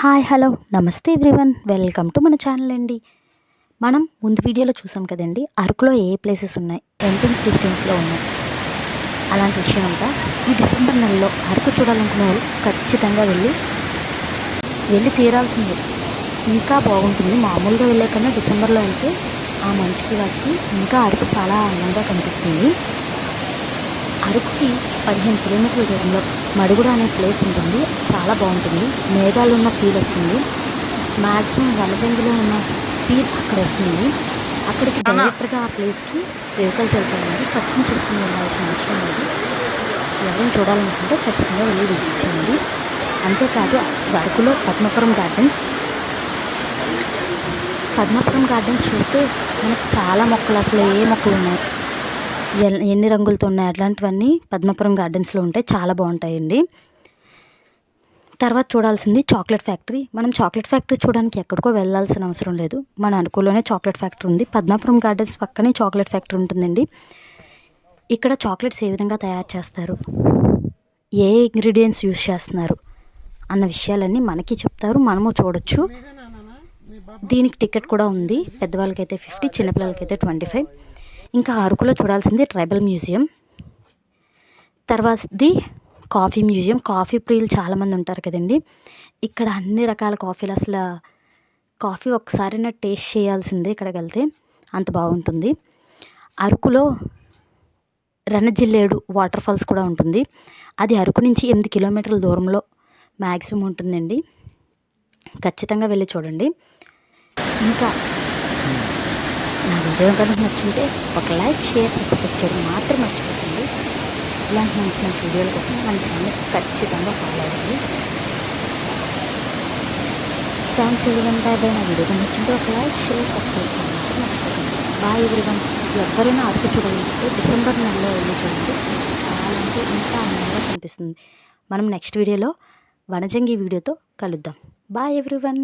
Hi hello. నమస్తే everyone. Welcome to మన channel అండి. మనం ముందు వీడియోలో చూసాం కదండి అరకులో ఏ ప్లేసెస్ ఉన్నాయి ఎంట్రన్స్ డిస్టెన్స్లో ఉన్నాయి? అలాంటి విషయం అంతా ఈ డిసెంబర్ నెలలో అరకు చూడాలనుకునే వాళ్ళు ఖచ్చితంగా వెళ్ళి వెళ్ళి తీరాల్సింది. ఇంకా బాగుంటుంది. మామూలుగా వెళ్ళే కన్నా డిసెంబర్లో వెళ్తే ఆ మంచుకి వాటికి ఇంకా అరకు చాలా అందంగా కనిపిస్తుంది. అరకుకి పదిహేను కిలోమీటర్ల దూరంలో మడుగుడ అనే ప్లేస్ ఉంటుంది. చాలా బాగుంటుంది. మేఘాలు ఉన్న ఫీల్ వస్తుంది. మ్యాక్సిమం వనజంగిలో ఉన్న ఫీల్ అక్కడ వస్తుంది. అక్కడికి డైరెక్ట్గా ఆ ప్లేస్కి వెహికల్స్ వెళ్తాయండి చేసుకుని వెళ్ళాల్సిన అవసరం లేదు. ఎవరైనా చూడాలనుకుంటే ఖచ్చితంగా వెళ్ళి విజిట్ చేయండి. అంతేకాదు అరకులో పద్మపురం గార్డెన్స్. పద్మపురం గార్డెన్స్ చూస్తే మనకు చాలా మొక్కలు అసలు ఏ మొక్కలు ఉన్నాయి? ఎన్ని రంగులతో ఉన్నాయి? అట్లాంటివన్నీ పద్మపురం గార్డెన్స్లో ఉంటాయి చాలా బాగుంటాయండి. తర్వాత చూడాల్సింది చాక్లెట్ ఫ్యాక్టరీ. మనం చాక్లెట్ ఫ్యాక్టరీ చూడడానికి ఎక్కడికో వెళ్ళాల్సిన అవసరం లేదు. మన అనుకూలంలోనే చాక్లెట్ ఫ్యాక్టరీ ఉంది. పద్మాపురం గార్డెన్స్ పక్కనే చాక్లెట్ ఫ్యాక్టరీ ఉంటుందండి. ఇక్కడ చాక్లెట్స్ ఏ విధంగా తయారు చేస్తారు? ఏ ఇంగ్రీడియంట్స్ యూస్ చేస్తున్నారు? అన్న విషయాలన్నీ మనకి చెప్తారు. మనము చూడొచ్చు. దీనికి టికెట్ కూడా ఉంది. పెద్దవాళ్ళకైతే ఫిఫ్టీ చిన్నపిల్లలకైతే ట్వంటీ ఫైవ్. ఇంకా అరకులో చూడాల్సింది ట్రైబల్ మ్యూజియం. తర్వాతది కాఫీ మ్యూజియం. కాఫీ ప్రియులు చాలామంది ఉంటారు కదండి. ఇక్కడ అన్ని రకాల కాఫీలు అసలు కాఫీ ఒకసారైనా టేస్ట్ చేయాల్సిందే ఇక్కడికి వెళ్తే అంత బాగుంటుంది. అరకులో రణజిల్లేడు వాటర్ ఫాల్స్ కూడా ఉంటుంది. అది అరకు నుంచి ఎనిమిది కిలోమీటర్ల దూరంలో మ్యాక్సిమం ఉంటుందండి. ఖచ్చితంగా వెళ్ళి చూడండి. ఇంకా వీడియో కనుక నచ్చుంటే ఒక లైక్ షేర్ సబ్స్క్రైబ్ చేయడం మాత్రం మర్చిపోకండి. ఇలాంటి మంచి మంచి వీడియోల కోసం మన ఛానల్ ఖచ్చితంగా ఫాలో అవ్వండి. థ్యాంక్స్ ఎవరివన్ బాయ్ బాయ్ నా వీడియో కనుక నచ్చుంటే ఒక లైక్ షేర్ సబ్స్క్రైబ్ చేయడం మాత్రం మర్చిపోకండి. బాయ్ ఎవరివన్ ఎవరైనా అరకు చూడాలంటే డిసెంబర్ నెలలో వెళ్ళి చూడండి. చాలా అంటే ఇంకా అందంగా కనిపిస్తుంది. మనం నెక్స్ట్ వీడియోలో వనజంగి వీడియోతో కలుద్దాం. Bye everyone